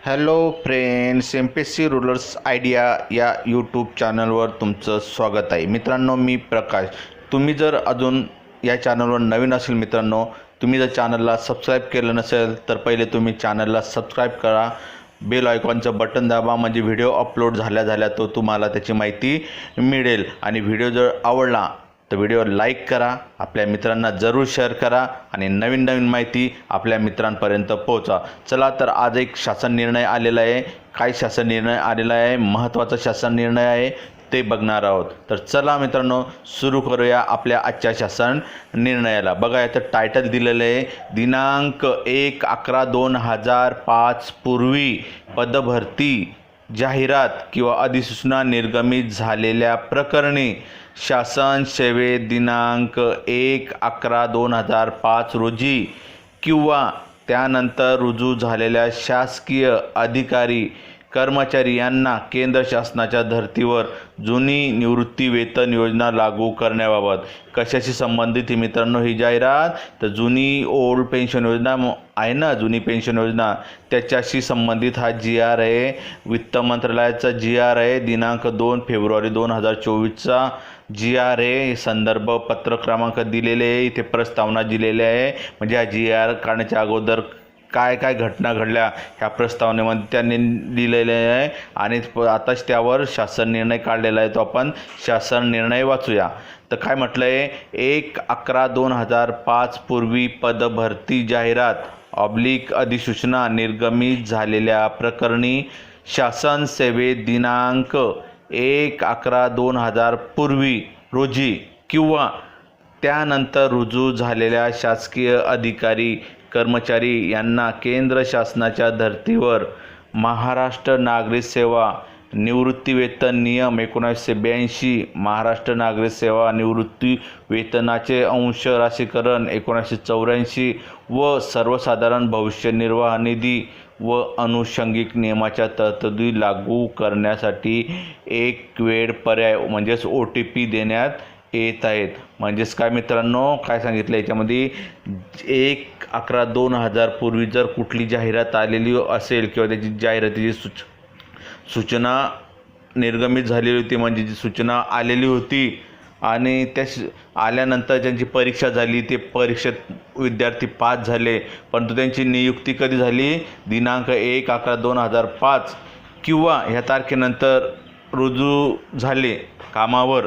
Hello friends M P S C rulers idea या YouTube चॅनलवर तुमचं स्वागत आहे. मित्रांनो मी प्रकाश. तुम्ही जर अजून या चॅनलवर नवीन असेल मित्रांनो तुम्ही जर चॅनलला सबस्क्राईब केलं नसेल तर पहिले तुम्ही चॅनलला सबस्क्राईब करा. बेल आयकॉनचं बटन दाबा म्हणजे व्हिडिओ अपलोड झाल्या झाल्या तो तुम्हाला त्याची माहिती मिळेल. आणि व्हिडिओ जर आवडला तर व्हिडिओ लाईक करा आपल्या मित्रांना जरूर शेअर करा आणि नवीन नवीन माहिती आपल्या मित्रांपर्यंत पोहोचा. चला तर आज एक शासन निर्णय आलेला आहे. काय शासन निर्णय आलेला आहे? महत्त्वाचा शासन निर्णय आहे ते बघणार आहोत. तर चला मित्रांनो सुरू करूया आपल्या आजच्या शासन निर्णयाला. बघा याचं टायटल दिलेलं आहे दिनांक एक अकरा दोन हजार पाच पूर्वी पदभरती जाहिरात किंवा अधिसूचना निर्गमित झालेल्या प्रकरणी शासन सेवेत दिनांक एक अकरा दोन हजार पाच रोजी किंवा त्यानंतर रुजू झालेल्या शासकीय अधिकारी कर्मचारी यांना केंद्र शासनाच्या धर्तीवर जुनी निवृत्ती वेतन योजना लागू करण्याबाबत. कशाशी संबंधित ही मित्रांनो ही जाहिरात? तर जुनी ओल्ड पेन्शन योजना आहे ना जुनी पेन्शन योजना. त्याच्याशी संबंधित हा जी आर आहे वित्त मंत्रालयाचा जी आर आहे दिनांक दोन फेब्रुवारी दोन हजार चोवीसचा जी आर ए संदर्भ पत्र क्रमांक दिलेले आहे इथे प्रस्तावना दिलेली आहे. म्हणजे हा जी आर काढण्याच्या अगोदर काय काय घटना घडल्या ह्या प्रस्तावनेमध्ये त्यांनी दिलेले आहे. आणि प- आताच त्यावर शासन निर्णय काढलेला आहे तो आपण. शासन निर्णय वाचूया. तर काय म्हटलं आहे एक अकरा दोन हजार पाच पूर्वी पदभरती जाहिरात ऑब्लिक अधिसूचना निर्गमित झालेल्या प्रकरणी शासन सेवेत दिनांक एक अकरा दोन हजार पूर्वी रोजी किंवा त्यानंतर रुजू झालेल्या शासकीय अधिकारी कर्मचारी यांना केंद्र शासनाच्या धर्तीवर महाराष्ट्र नागरिक सेवा निवृत्तीवेतन नियम एकोणीसशे ब्याऐंशी महाराष्ट्र नागरिक सेवा निवृत्ती वेतनाचे अंश राशीकरण एकोणीसशे चौऱ्याऐंशी व सर्वसाधारण भविष्य निर्वाह निधी व अनुषंगिक नियमाच्या तरतुदी लागू करण्यासाठी एक वेळ पर्याय म्हणजेच ओ टी पी देण्यात येत आहेत म्हणजेच काय मित्रांनो? काय सांगितलं याच्यामध्ये? एक अकरा दोन हजार पूर्वी जर कुठली जाहिरात आलेली असेल किंवा त्याची जाहिरातीची सूच सूचना निर्गमित झालेली होती म्हणजे जी सूचना आलेली होती आणि त्या श- आल्यानंतर ज्यांची परीक्षा झाली ते परीक्षेत विद्यार्थी पास झाले. परंतु त्यांची नियुक्ती कधी झाली? दिनांक एक अकरा दोन हजार पाच किंवा ह्या तारखेनंतर रुजू झाले कामावर.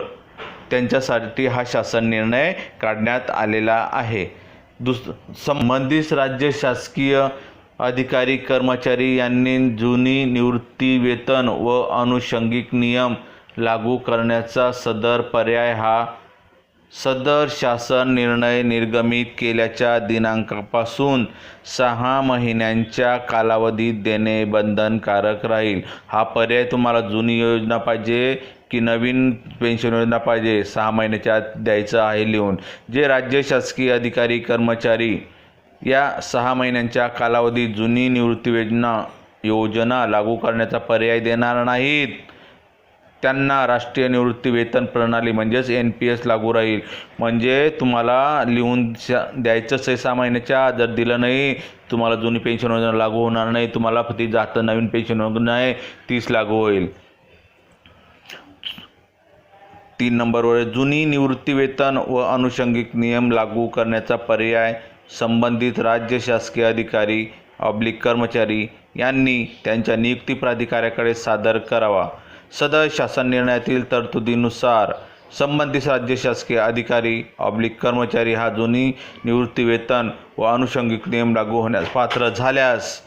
त्यांच्यासाठी हा शासन निर्णय काढण्यात आलेला आहे. दुस संबंधित राज्य शासकीय अधिकारी कर्मचारी यांनी जुनी निवृत्ती वेतन व अनुषंगिक नियम लागू करण्याचा सदर पर्याय हा सदर शासन निर्णय निर्गमित केल्याच्या दिनांकापासून सहा महिन्यांच्या कालावधीत देणे बंधनकारक राहील. हा पर्याय तुम्हाला जुनी योजना पाहिजे की नवीन पेन्शन योजना पाहिजे सहा महिन्याच्या आत द्यायचं आहे लिहून. जे राज्य शासकीय अधिकारी कर्मचारी या सहा महिन्यांच्या कालावधीत जुनी निवृत्ती योजना योजना लागू करण्याचा पर्याय देणार नाहीत. त्यांना राष्ट्रीय निवृत्ती वेतन प्रणाली म्हणजेच एन पी एस लागू राहील. म्हणजे तुम्हाला लिहून द्यायचंच आहे सहा महिन्याच्या जर दिलं नाही तुम्हाला जुनी पेन्शन योजना लागू होणार नाही तुम्हाला ती जातं नवीन पेन्शन योजना आहे तीच लागू होईल. तीन नंबरवर जुनी निवृत्तीवेतन व अनुषंगिक नियम लागू करण्याचा पर्याय संबंधित राज्य शासकीय अधिकारी ऑब्लिक कर्मचारी यांनी त्यांच्या नियुक्ती प्राधिकाऱ्याकडे सादर करावा. सदर शासन निर्णयातील तरतुदीनुसार संबंधित राज्य शासकीय अधिकारी ऑब्लिक कर्मचारी हा जुनी निवृत्तीवेतन व अनुषंगिक नियम लागू होण्यास पात्र झाल्यास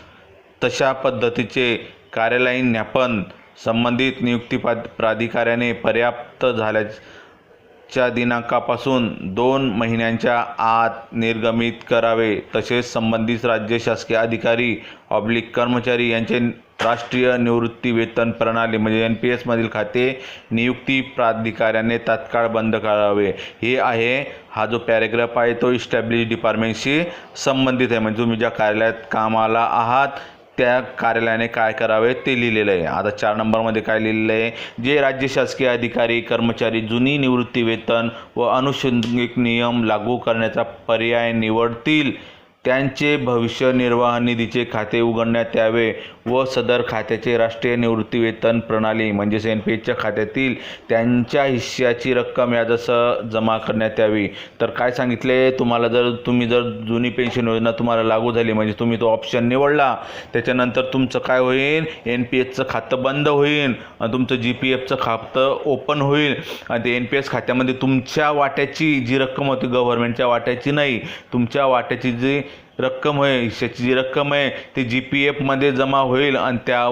तशा पद्धतीचे कार्यालयीन ज्ञापन संबंधित नियुक्ती प्राधिकाऱ्याने पर्याप्त झाल्याच्या दिनांकापासून दोन महिन्यांच्या आत निर्गमित करावे तसेच संबंधित राज्य शासकीय अधिकारी ऑब्लिक कर्मचारी यांचे राष्ट्रीय निवृत्ती वेतन प्रणाली म्हणजे एन पी एसमधील खाते नियुक्ती प्राधिकाऱ्याने तात्काळ बंद करावे. हे आहे हा जो पॅरेग्राफ आहे तो इस्टॅब्लिश डिपार्टमेंटशी संबंधित आहे. म्हणजे तुम्ही ज्या कार्यालयात कामाला आहात त्या कार्यालयाने काय करावे ते लिहिलेलं आहे. आता चार नंबरमध्ये काय लिहिलेलं आहे? जे राज्य शासकीय अधिकारी कर्मचारी जुनी निवृत्ती वेतन व अनुषंगिक नियम लागू करण्याचा पर्याय निवडतील. त्यांचे भविष्य निर्वाह निधीचे खाते उघडण्यात यावे व सदर खात्याचे राष्ट्रीय निवृत्तीवेतन प्रणाली म्हणजेच एन पी एचच्या खात्यातील त्यांच्या हिश्श्याची रक्कम याजसह जमा करण्यात यावी. तर काय सांगितले? तुम्हाला जर तुम्ही जर जुनी पेन्शन योजना तुम्हाला लागू झाली म्हणजे तुम्ही तो ऑप्शन निवडला त्याच्यानंतर तुमचं काय होईल? एन पी एचचं खातं बंद होईल आणि तुमचं जी पी एफचं खातं ओपन होईल. आणि ते एन पी एस खात्यामध्ये तुमच्या वाट्याची जी रक्कम होती गव्हर्नमेंटच्या वाट्याची नाही तुमच्या वाट्याची जी रक्कम आहे हिश्श्याची जी रक्कम आहे ती जी पी एफमध्ये जमा होईल आणि त्या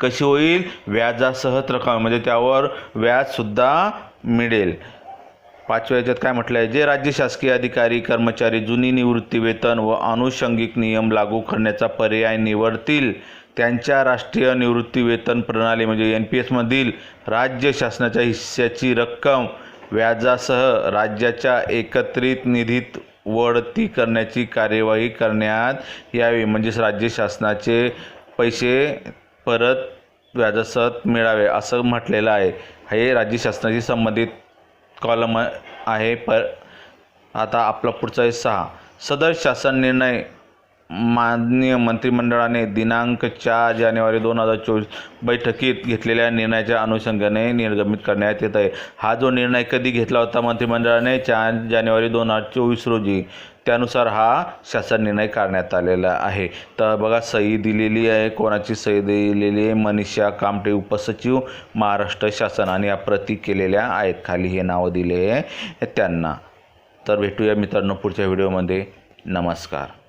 कशी होईल? व्याजासह रक्कम म्हणजे त्यावर व्याजसुद्धा मिळेल. पाचव्या याच्यात काय म्हटलं आहे जे राज्य शासकीय अधिकारी कर्मचारी जुनी निवृत्ती वेतन व आनुषंगिक नियम लागू करण्याचा पर्याय निवडतील त्यांच्या राष्ट्रीय निवृत्ती वेतन प्रणाली म्हणजे एन पी एसमधील राज्य शासनाच्या हिस्स्याची रक्कम व्याजासह राज्याच्या एकत्रित निधीत वळती करण्याची कार्यवाही करण्यात यावी. म्हणजेच राज्य शासनाचे पैसे परत व्याजासह मिळावे असं म्हटलेलं आहे. हे राज्य शासनाशी संबंधित कॉलम आहे. पर आता आपला पुढचा आहे सहा. सदर शासन निर्णय माननीय मंत्रिमंडळाने दिनांक चार जानेवारी दोन हजार चोवीस बैठकीत घेतलेल्या निर्णयाच्या अनुषंगाने निर्गमित करण्यात येत आहे. हा जो निर्णय कधी घेतला होता मंत्रिमंडळाने? चार जानेवारी दोन हजार चोवीस रोजी. त्यानुसार हा शासन निर्णय काढण्यात आलेला आहे. तर बघा सही दिलेली आहे. कोणाची सही दिलेली आहे? मनीषा कामटे उपसचिव महाराष्ट्र शासन. आणि या प्रती केलेल्या आहेत. खाली हे नावं दिले आहे त्यांना. तर भेटूया मित्रांनो पुढच्या व्हिडिओमध्ये. नमस्कार.